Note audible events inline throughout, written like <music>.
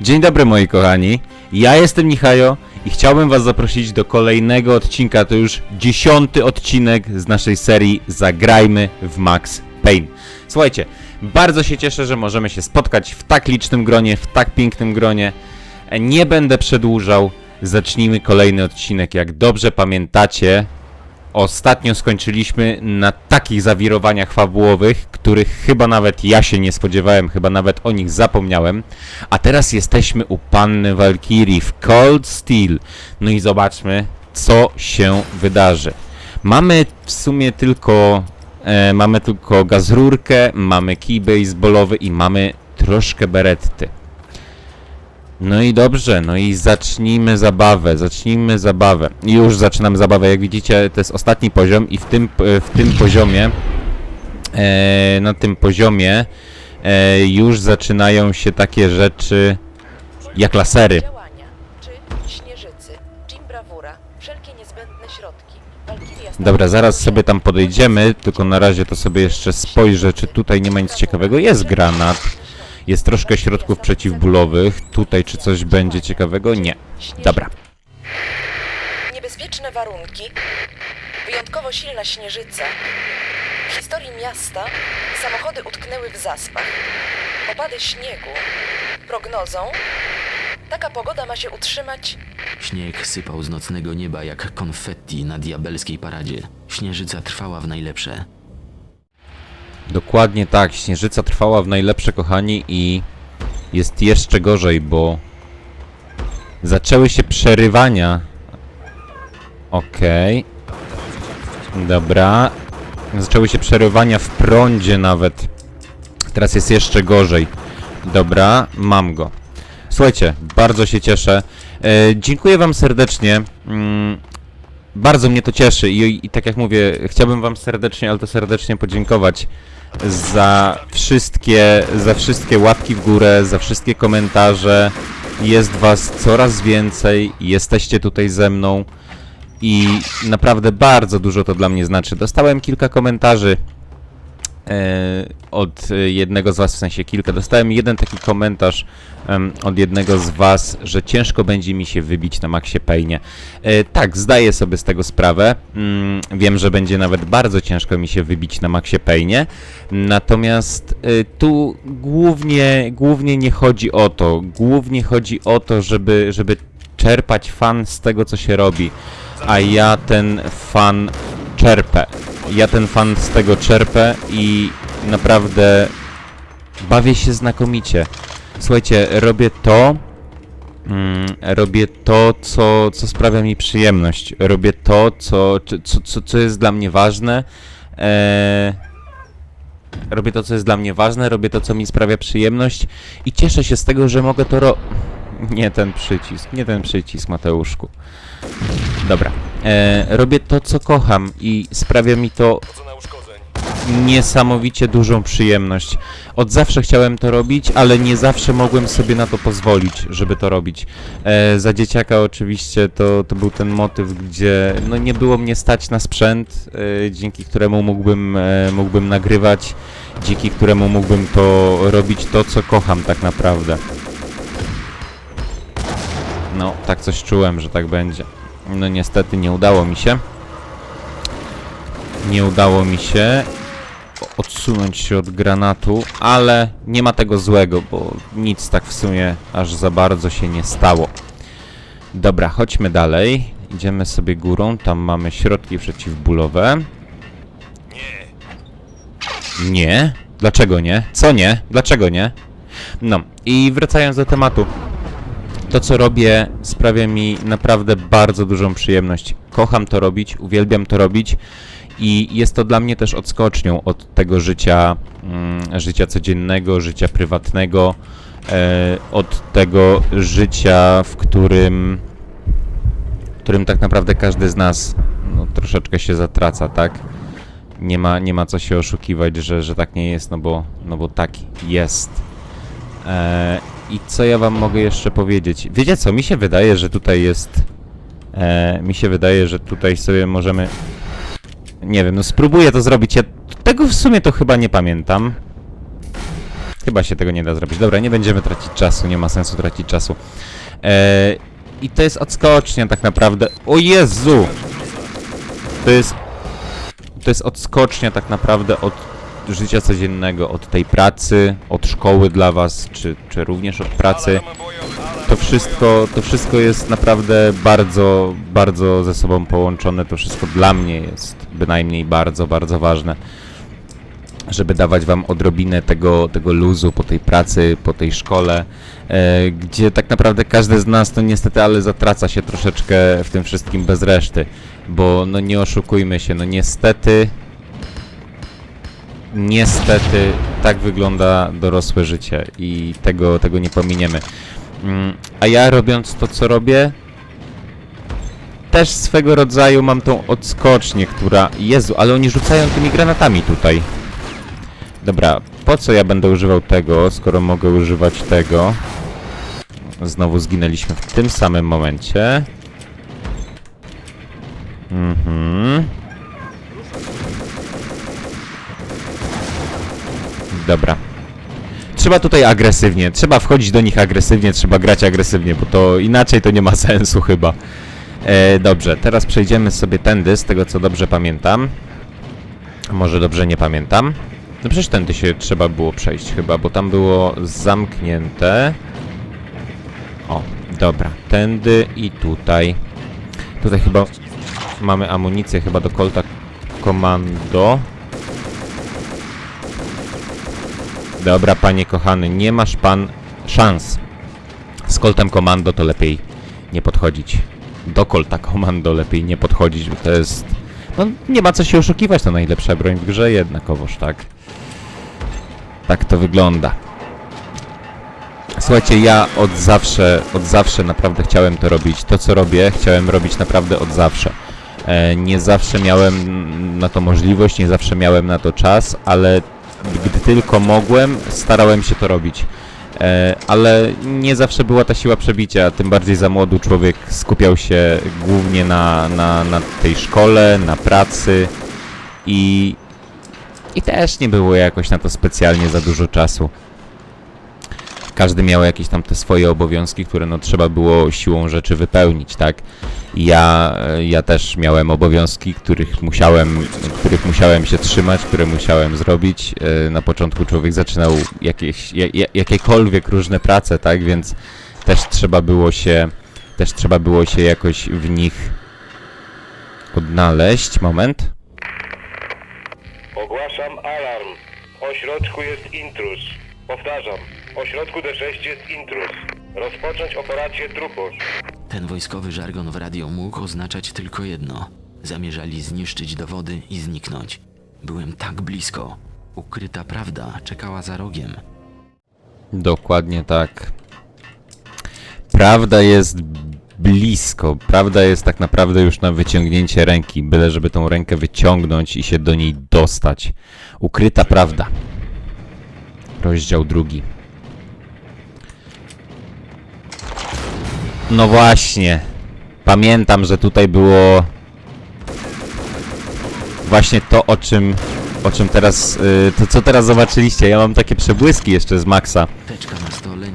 Dzień dobry moi kochani, ja jestem Michajo i chciałbym was zaprosić do kolejnego odcinka, to już dziesiąty odcinek z naszej serii Zagrajmy w Max Payne. Słuchajcie, bardzo się cieszę, że możemy się spotkać w tak licznym gronie, w tak pięknym gronie. Nie będę przedłużał, zacznijmy kolejny odcinek. Jak dobrze pamiętacie, Ostatnio skończyliśmy na takich zawirowaniach fabułowych, których chyba nawet ja się nie spodziewałem, chyba nawet o nich zapomniałem. A teraz jesteśmy u panny Valkyrii w Cold Steel. No i zobaczmy, co się wydarzy. Mamy w sumie tylko e, mamy tylko gazrurkę, mamy kij baseballowy i mamy troszkę beretty. No i dobrze, no i zacznijmy zabawę, zacznijmy zabawę. Już zaczynamy zabawę, jak widzicie, to jest ostatni poziom i w tym, e, w tym poziomie, e, na tym poziomie e, już zaczynają się takie rzeczy jak lasery. Dobra, zaraz sobie tam podejdziemy, tylko na razie to sobie jeszcze spojrzę, czy tutaj nie ma nic ciekawego. Jest granat, jest troszkę środków przeciwbólowych. Tutaj czy coś będzie ciekawego? Nie. Dobra. Niebezpieczne warunki, wyjątkowo silna śnieżyca. W historii miasta samochody utknęły w zaspach. Opady śniegu. Prognozą taka pogoda ma się utrzymać Śnieg sypał z nocnego nieba jak konfetti na diabelskiej paradzie. Śnieżyca trwała w najlepsze. Dokładnie tak, śnieżyca trwała w najlepsze, kochani, i jest jeszcze gorzej, bo zaczęły się przerywania. Okej. Dobra. Zaczęły się przerywania w prądzie nawet. Teraz jest jeszcze gorzej. Dobra, mam go. Słuchajcie, bardzo się cieszę. E, dziękuję Wam serdecznie. Mm, bardzo mnie to cieszy i, i tak jak mówię, chciałbym Wam serdecznie, ale to serdecznie podziękować za wszystkie, za wszystkie łapki w górę, za wszystkie komentarze. Jest Was coraz więcej, jesteście tutaj ze mną i naprawdę bardzo dużo to dla mnie znaczy. Dostałem kilka komentarzy od e, jednego z Was, w sensie kilka. Dostałem jeden taki komentarz od jednego z Was, że ciężko będzie mi się wybić na Maxie Payne. E, tak, zdaję sobie z tego sprawę. Mm, wiem, że będzie nawet bardzo ciężko mi się wybić na Maxie Payne. Natomiast e, tu głównie, głównie nie chodzi o to. Głównie chodzi o to, żeby, żeby czerpać fan z tego, co się robi. A ja ten fan czerpę. Ja ten fan z tego czerpę i naprawdę bawię się znakomicie. Słuchajcie, robię to, mm, robię to, co, co sprawia mi przyjemność. Robię to, co, co, co, co jest dla mnie ważne. Eee, robię to, co jest dla mnie ważne, robię to, co mi sprawia przyjemność i cieszę się z tego, że mogę to ro... Nie ten przycisk, nie ten przycisk, Mateuszku. Dobra. E, robię to, co kocham i sprawia mi to niesamowicie dużą przyjemność. Od zawsze chciałem to robić, ale nie zawsze mogłem sobie na to pozwolić, żeby to robić. E, za dzieciaka oczywiście to, to był ten motyw, gdzie no nie było mnie stać na sprzęt, e, dzięki któremu mógłbym, e, mógłbym nagrywać, dzięki któremu mógłbym to robić to, co kocham tak naprawdę. No, tak coś czułem, że tak będzie. No niestety nie udało mi się. Nie udało mi się odsunąć się od granatu, ale nie ma tego złego, bo nic tak w sumie aż za bardzo się nie stało. Dobra, chodźmy dalej. Idziemy sobie górą, tam mamy środki przeciwbólowe. Nie. Nie? Dlaczego nie? Co nie? Dlaczego nie? No, i wracając do tematu. To, co robię, sprawia mi naprawdę bardzo dużą przyjemność. Kocham to robić, uwielbiam to robić i jest to dla mnie też odskocznią od tego życia, mm, życia codziennego, życia prywatnego, e, od tego życia, w którym, w którym tak naprawdę każdy z nas no, troszeczkę się zatraca, tak? Nie ma, nie ma co się oszukiwać, że, że tak nie jest, no bo, no bo tak jest. I co ja wam mogę jeszcze powiedzieć? Wiecie co, mi się wydaje, że tutaj jest... E, mi się wydaje, że tutaj sobie możemy... Nie wiem, no spróbuję to zrobić. Ja tego w sumie to chyba nie pamiętam. Chyba się tego nie da zrobić. Dobra, nie będziemy tracić czasu, nie ma sensu tracić czasu. E, I to jest odskocznia tak naprawdę. O Jezu! To jest... To jest odskocznia tak naprawdę od życia codziennego, od tej pracy, od szkoły dla was, czy, czy również od pracy. To wszystko, to wszystko jest naprawdę bardzo, bardzo ze sobą połączone. To wszystko dla mnie jest bynajmniej bardzo, bardzo ważne żeby dawać wam odrobinę tego, tego luzu po tej pracy, po tej szkole, e, gdzie tak naprawdę każdy z nas to niestety, ale zatraca się troszeczkę w tym wszystkim bez reszty, bo no nie oszukujmy się, no niestety niestety tak wygląda dorosłe życie i tego, tego nie pominiemy. Mm, A ja robiąc to, co robię, też swego rodzaju mam tą odskocznię, która... Jezu, ale oni rzucają tymi granatami tutaj. Dobra, po co ja będę używał tego, skoro mogę używać tego? Znowu zginęliśmy w tym samym momencie. Mhm. Dobra. Trzeba tutaj agresywnie, trzeba wchodzić do nich agresywnie, trzeba grać agresywnie, bo to inaczej to nie ma <laughs> sensu chyba. E, dobrze, teraz przejdziemy sobie tędy, z tego co dobrze pamiętam. Może dobrze nie pamiętam. No przecież tędy się trzeba było przejść chyba, bo tam było zamknięte. O, dobra. Tędy i tutaj. Tutaj chyba mamy amunicję chyba do Colta Komando. Dobra, panie kochany, nie masz pan szans. Z Coltem Komando to lepiej nie podchodzić. Do Colta Komando lepiej nie podchodzić, bo to jest... No, nie ma co się oszukiwać, to najlepsza broń w grze jednakowoż, tak? Tak to wygląda. Słuchajcie, ja od zawsze, od zawsze naprawdę chciałem to robić. To, co robię, chciałem robić naprawdę od zawsze. E, nie zawsze miałem na to możliwość, nie zawsze miałem na to czas, ale gdy tylko mogłem, starałem się to robić. E, ale nie zawsze była ta siła przebicia, tym bardziej za młodu człowiek skupiał się głównie na, na, na tej szkole, na pracy i, i też nie było jakoś na to specjalnie za dużo czasu. Każdy miał jakieś tam te swoje obowiązki, które no trzeba było siłą rzeczy wypełnić, tak? Ja, e, ja też miałem obowiązki, których musiałem, których musiałem się trzymać, które musiałem zrobić. E, Na początku człowiek zaczynał jakieś, ja- ja- jakiekolwiek różne prace, tak? Więc też trzeba było się, też trzeba było się jakoś w nich odnaleźć. Moment. Ogłaszam alarm. W ośrodku jest intruz. Powtarzam, w ośrodku D6 jest intruz. Rozpocząć operację truposz. Ten wojskowy żargon w radio mógł oznaczać tylko jedno. Zamierzali zniszczyć dowody i zniknąć. Byłem tak blisko. Ukryta prawda czekała za rogiem. Dokładnie tak. Prawda jest blisko. Prawda jest tak naprawdę już na wyciągnięcie ręki, byle żeby tą rękę wyciągnąć i się do niej dostać. Ukryta prawda. Rozdział drugi. No właśnie. Pamiętam, że tutaj było właśnie to, o czym, o czym teraz, y, to co teraz zobaczyliście. Ja mam takie przebłyski jeszcze z Maxa.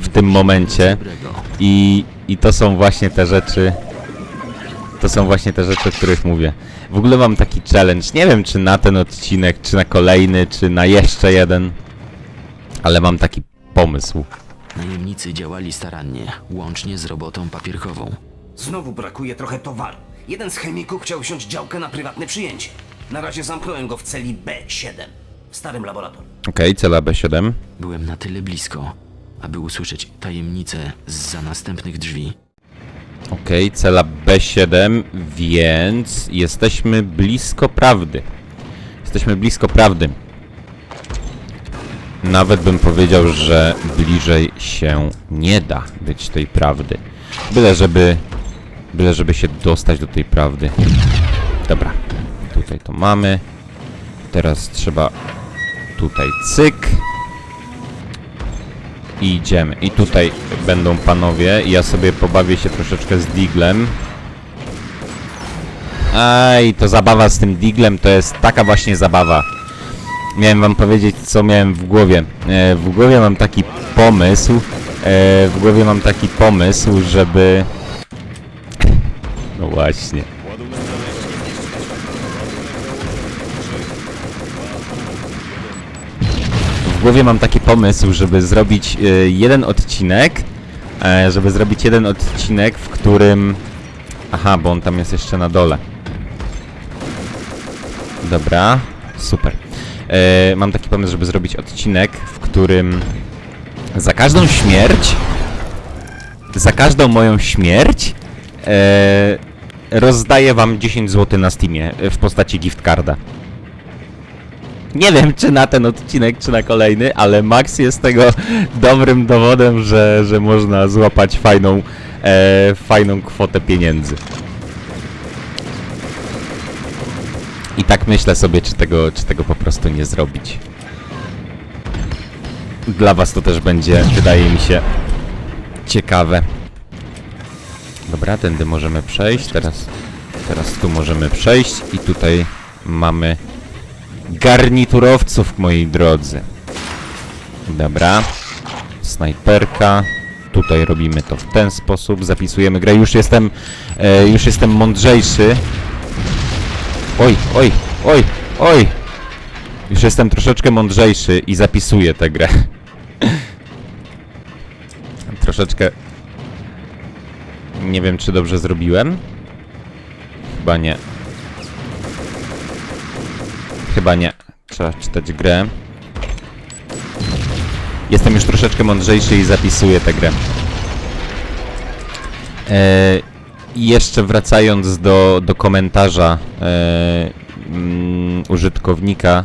W tym momencie. I, I to są właśnie te rzeczy. To są właśnie te rzeczy, o których mówię. W ogóle mam taki challenge. Nie wiem, czy na ten odcinek, czy na kolejny, czy na jeszcze jeden. Ale mam taki pomysł. Najemnicy działali starannie, łącznie z robotą papierkową. Znowu brakuje trochę towaru. Jeden z chemików chciał wziąć działkę na prywatne przyjęcie. Na razie zamknąłem go w celi B7, w starym laboratorium. Okej, cela B7. Byłem na tyle blisko, aby usłyszeć tajemnicę za następnych drzwi. Okej, cela B7, więc jesteśmy blisko prawdy. Jesteśmy blisko prawdy. Nawet bym powiedział, że bliżej się nie da być tej prawdy. Byle żeby, byle żeby się dostać do tej prawdy. Dobra, tutaj to mamy. Teraz trzeba tutaj cyk. I idziemy. I tutaj będą panowie. Ja sobie pobawię się troszeczkę z Diglem. Aj, to zabawa z tym Diglem to jest taka właśnie zabawa. Miałem wam powiedzieć, co miałem w głowie. E, w głowie mam taki pomysł, e, w głowie mam taki pomysł, żeby... No właśnie. W głowie mam taki pomysł, żeby zrobić e, jeden odcinek, e, żeby zrobić jeden odcinek, w którym... Aha, bo on tam jest jeszcze na dole. Dobra, super. E, mam taki pomysł, żeby zrobić odcinek, w którym za każdą śmierć, za każdą moją śmierć, e, rozdaję wam 10 zł na Steamie e, w postaci gift carda. Nie wiem, czy na ten odcinek, czy na kolejny, ale Max jest tego dobrym dowodem, że, że można złapać fajną, e, fajną kwotę pieniędzy. I tak myślę sobie, czy tego, czy tego po prostu nie zrobić. Dla was to też będzie, wydaje mi się, ciekawe. Dobra, tędy możemy przejść. Teraz, teraz tu możemy przejść i tutaj mamy garniturowców, moi drodzy. Dobra. Snajperka. Tutaj robimy to w ten sposób. Zapisujemy grę. Już jestem, e, już jestem mądrzejszy. Oj, oj, oj, oj! Już jestem troszeczkę mądrzejszy i zapisuję tę grę. <laughs> troszeczkę... Nie wiem, czy dobrze zrobiłem. Chyba nie. Chyba nie. Trzeba czytać grę. Jestem już troszeczkę mądrzejszy i zapisuję tę grę. Eee, i jeszcze wracając do, do komentarza e, mm, użytkownika,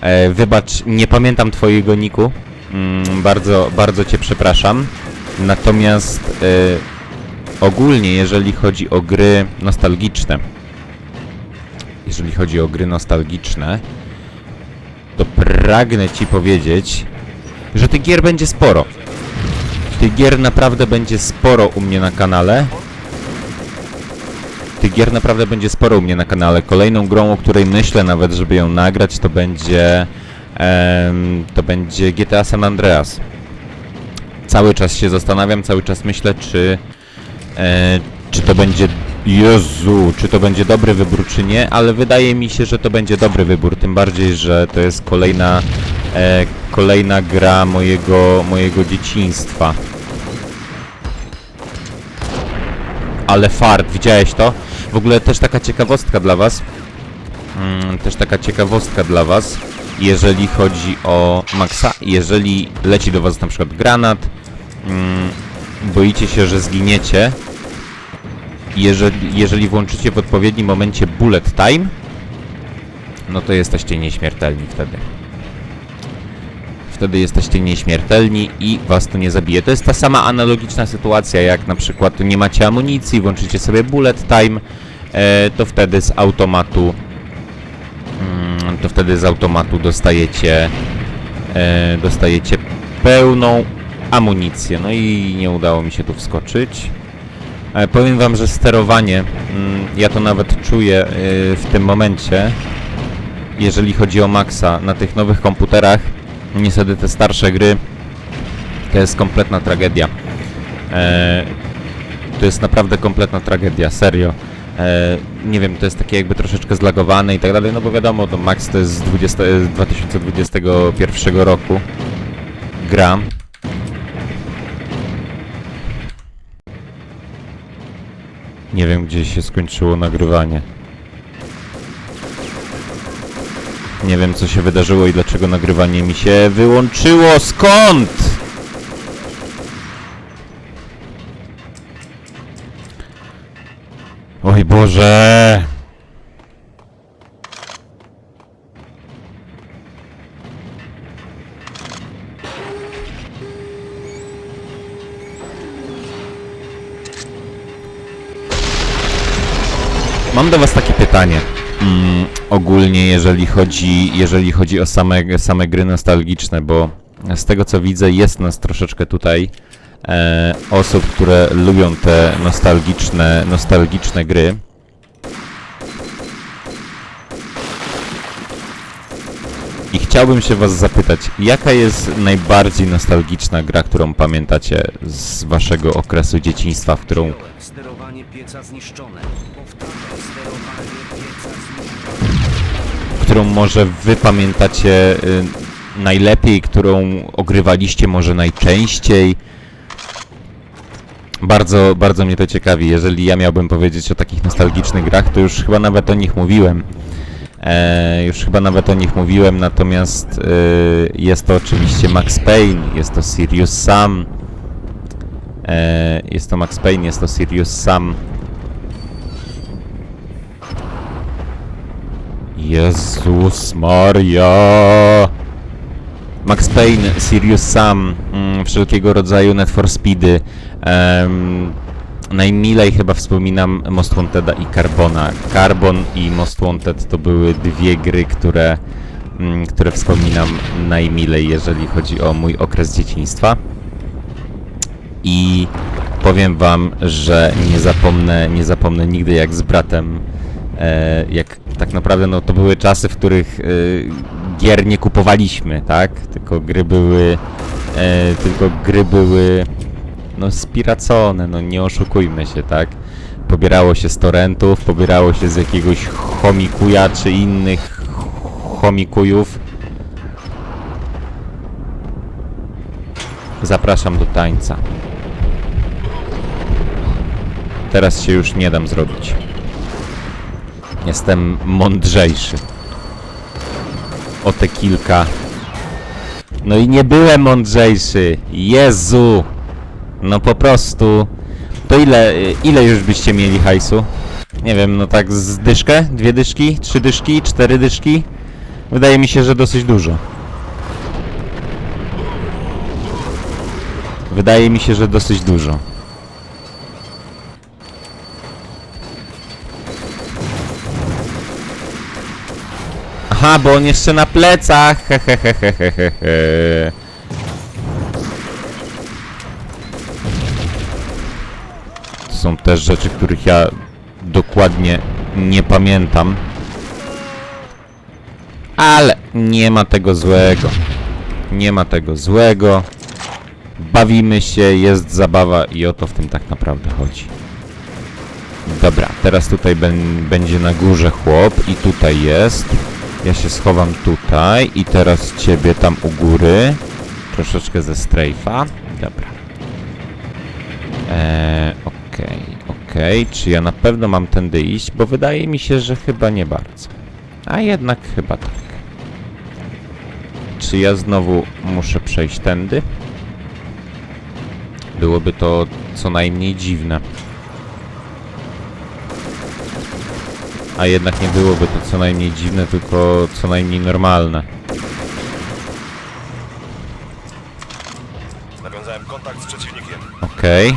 e, wybacz, nie pamiętam twojego niku, mm, bardzo, bardzo cię przepraszam, natomiast e, ogólnie jeżeli chodzi o gry nostalgiczne, jeżeli chodzi o gry nostalgiczne, to pragnę ci powiedzieć, że tych gier będzie sporo. Tych gier naprawdę będzie sporo u mnie na kanale tych gier naprawdę będzie sporo u mnie na kanale. Kolejną grą, o której myślę nawet, żeby ją nagrać, to będzie to będzie GTA San Andreas. Cały czas się zastanawiam, cały czas myślę, czy e, czy to będzie Jezu, czy to będzie dobry wybór, czy nie, ale wydaje mi się, że to będzie dobry wybór, tym bardziej, że to jest kolejna e, kolejna gra mojego mojego dzieciństwa. Ale fart, widziałeś to? W ogóle też taka ciekawostka dla was. Mm, też taka ciekawostka dla was. Jeżeli chodzi o Maxa, jeżeli leci do was na przykład granat, mm, boicie się, że zginiecie, jeżeli, jeżeli włączycie w odpowiednim momencie bullet time, no to jesteście nieśmiertelni wtedy. Wtedy jesteście nieśmiertelni i was to nie zabije. To jest ta sama analogiczna sytuacja, jak na przykład nie macie amunicji, włączycie sobie bullet time, e, to wtedy z automatu mm, to wtedy z automatu dostajecie e, dostajecie pełną amunicję. No i nie udało mi się tu wskoczyć. E, powiem wam, że sterowanie, mm, ja to nawet czuję w tym momencie, jeżeli chodzi o Maxa na tych nowych komputerach, niestety te starsze gry to jest kompletna tragedia. E, to jest naprawdę kompletna tragedia, serio. E, nie wiem, to jest takie jakby troszeczkę zlagowane i tak dalej, no bo wiadomo, to Max to jest z 20, z 2021 roku. Gra. Nie wiem, gdzie się skończyło nagrywanie. Nie wiem, co się wydarzyło i dlaczego nagrywanie mi się wyłączyło. Skąd? Oj Boże! Mam do was takie pytanie. Mm, ogólnie jeżeli chodzi, jeżeli chodzi o same, same gry nostalgiczne, bo z tego co widzę jest nas troszeczkę tutaj e, osób, które lubią te nostalgiczne, nostalgiczne gry. I chciałbym się was zapytać, jaka jest najbardziej nostalgiczna gra, którą pamiętacie z waszego okresu dzieciństwa, w którą Sterowanie pieca zniszczone. Powtarzam, sterowanie pieca zniszczone. Którą może wy pamiętacie y, najlepiej, którą ogrywaliście może najczęściej. Bardzo, bardzo mnie to ciekawi. Jeżeli ja miałbym powiedzieć o takich nostalgicznych grach, to już chyba nawet o nich mówiłem. E, już chyba nawet o nich mówiłem, natomiast y, jest to oczywiście Max Payne, jest to Sirius Sam. E, jest to Max Payne, jest to Sirius Sam. Jezus Maria! Max Payne, Sirius Sam, mm, wszelkiego rodzaju Net for Speedy. Em, najmilej chyba wspominam Most Wanteda i Carbona. Carbon i Most Wanted to były dwie gry, które, mm, które wspominam najmilej, jeżeli chodzi o mój okres dzieciństwa. I powiem wam, że nie zapomnę, nie zapomnę nigdy jak z bratem, e, jak tak naprawdę no, to były czasy, w których e, gier nie kupowaliśmy, tak? Tylko gry były, e, tylko gry były no spiracone, no nie oszukujmy się, tak? Pobierało się z torrentów, pobierało się z jakiegoś chomikuja czy innych chomikujów. Zapraszam do tańca. Teraz się już nie dam zrobić. Jestem mądrzejszy. O te kilka. No i nie byłem mądrzejszy. Jezu! No po prostu. To ile, ile już byście mieli hajsu? Nie wiem, no tak z dyszkę? Dwie dyszki? Trzy dyszki? Cztery dyszki? Wydaje mi się, że dosyć dużo. Wydaje mi się, że dosyć dużo. Aha, bo on jeszcze na plecach. Hehehehehehe. To są też rzeczy, których ja dokładnie nie pamiętam. Ale nie ma tego złego. Nie ma tego złego. Bawimy się, jest zabawa i o to w tym tak naprawdę chodzi. Dobra, teraz tutaj będzie na górze chłop i tutaj jest. Ja się schowam tutaj i teraz ciebie tam u góry. Troszeczkę ze strajfa. Dobra. Eee, okej, okej. Czy ja na pewno mam tędy iść? Bo wydaje mi się, że chyba nie bardzo. A jednak chyba tak. Czy ja znowu muszę przejść tędy? Byłoby to co najmniej dziwne. A jednak nie byłoby to co najmniej dziwne, tylko co najmniej normalne. Nawiązałem kontakt z przeciwnikiem. Okej.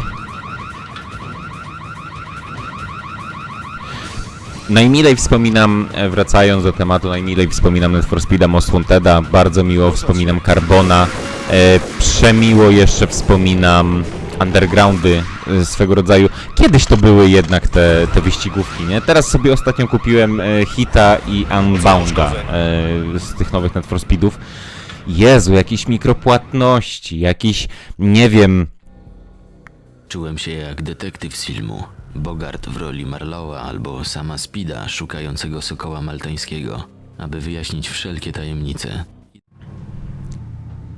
Najmilej wspominam, e, wracając do tematu, najmilej wspominam Need for Speed'a Most Wanted'a, bardzo miło wspominam Carbona, e, przemiło jeszcze wspominam Undergroundy e, swego rodzaju. Kiedyś to były jednak te, te wyścigówki, nie? Teraz sobie ostatnio kupiłem e, Hita i Unbounda e, z tych nowych Need for Speed'ów. Jezu, jakieś mikropłatności, jakiś, nie wiem, Czułem się jak detektyw z filmu. Bogart w roli Marlowa albo sama Spida szukającego sokoła maltańskiego, aby wyjaśnić wszelkie tajemnice.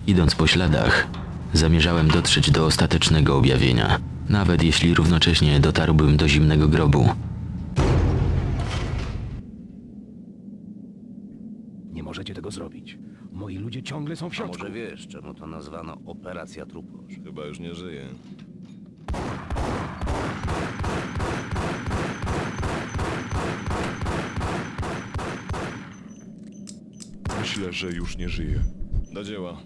Idąc po śladach, zamierzałem dotrzeć do ostatecznego objawienia, nawet jeśli równocześnie dotarłbym do zimnego grobu. Nie możecie tego zrobić. Moi ludzie ciągle są w A środku. może wiesz, czemu to nazwano Operacja Truposz? Chyba już nie żyje. Myślę, że już nie żyje. Do dzieła.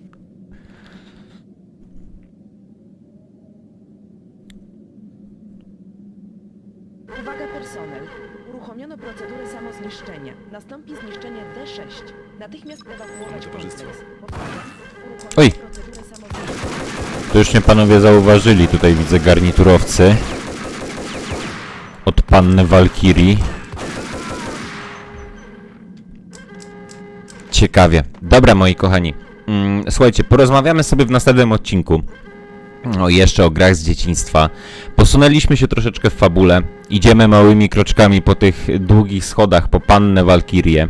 Uwaga personel. Uruchomiono procedurę samozniszczenia. Nastąpi zniszczenie D6. Natychmiast ewakuować towarzystwo. kompleks. Powtarzam. Uruchomiono Oj. procedurę samozniszczenia. To już mnie panowie zauważyli, tutaj widzę garniturowcy. Od panny Walkirii. ciekawie. Dobra, moi kochani. Mm, słuchajcie, porozmawiamy sobie w następnym odcinku. O, jeszcze o grach z dzieciństwa. Posunęliśmy się troszeczkę w fabule. Idziemy małymi kroczkami po tych długich schodach, po pannę Walkirię.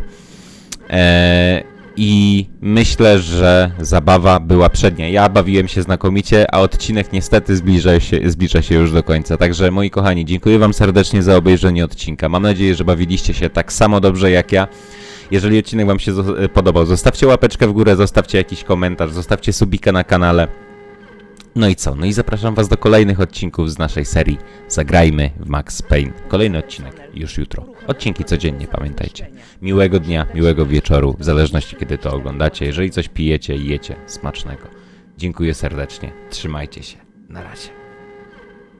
Eee, I myślę, że zabawa była przednia. Ja bawiłem się znakomicie, a odcinek niestety zbliża się, zbliża się już do końca. Także moi kochani, dziękuję Wam serdecznie za obejrzenie odcinka. Mam nadzieję, że bawiliście się tak samo dobrze jak ja. Jeżeli odcinek Wam się zo- podobał, zostawcie łapeczkę w górę, zostawcie jakiś komentarz, zostawcie subika na kanale. No i co? No i zapraszam Was do kolejnych odcinków z naszej serii Zagrajmy w Max Payne. Kolejny odcinek już jutro. Odcinki codziennie, pamiętajcie. Miłego dnia, miłego wieczoru, w zależności kiedy to oglądacie. Jeżeli coś pijecie jecie, smacznego. Dziękuję serdecznie. Trzymajcie się. Na razie.